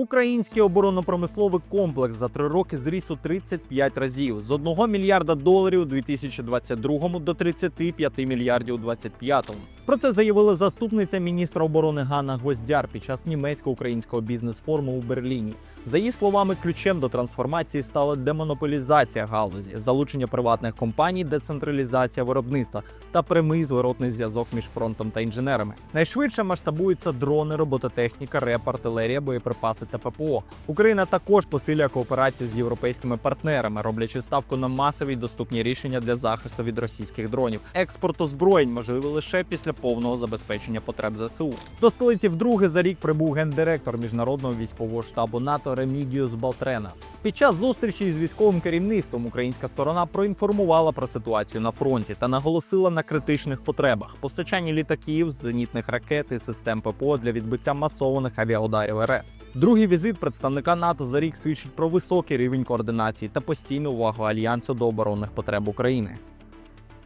Український оборонно-промисловий комплекс за три роки зріс у 35 разів з 1 мільярда доларів у 2022 до 35 мільярдів у 2025. Про це заявила заступниця міністра оборони Ганна Гвоздяр під час німецько-українського бізнес-форуму у Берліні. За її словами, ключем до трансформації стала демонополізація галузі, залучення приватних компаній, децентралізація виробництва та прямий зворотний зв'язок між фронтом та інженерами. Найшвидше масштабуються дрони, робототехніка, реп, артилерія, боєприпаси та ППО. Україна також посилює кооперацію з європейськими партнерами, роблячи ставку на масові й доступні рішення для захисту від російських дронів. Експорт озброєнь можливий лише після повного забезпечення потреб ЗСУ. До столиці вдруге за рік прибув гендиректор міжнародного військового штабу НАТО Ремігіус Балтренас. Під час зустрічі з військовим керівництвом українська сторона проінформувала про ситуацію на фронті та наголосила на критичних потребах: постачанні літаків, зенітних ракет і систем ППО для відбиття масованих авіаударів РФ. Другий візит представника НАТО за рік свідчить про високий рівень координації та постійну увагу альянсу до оборонних потреб України.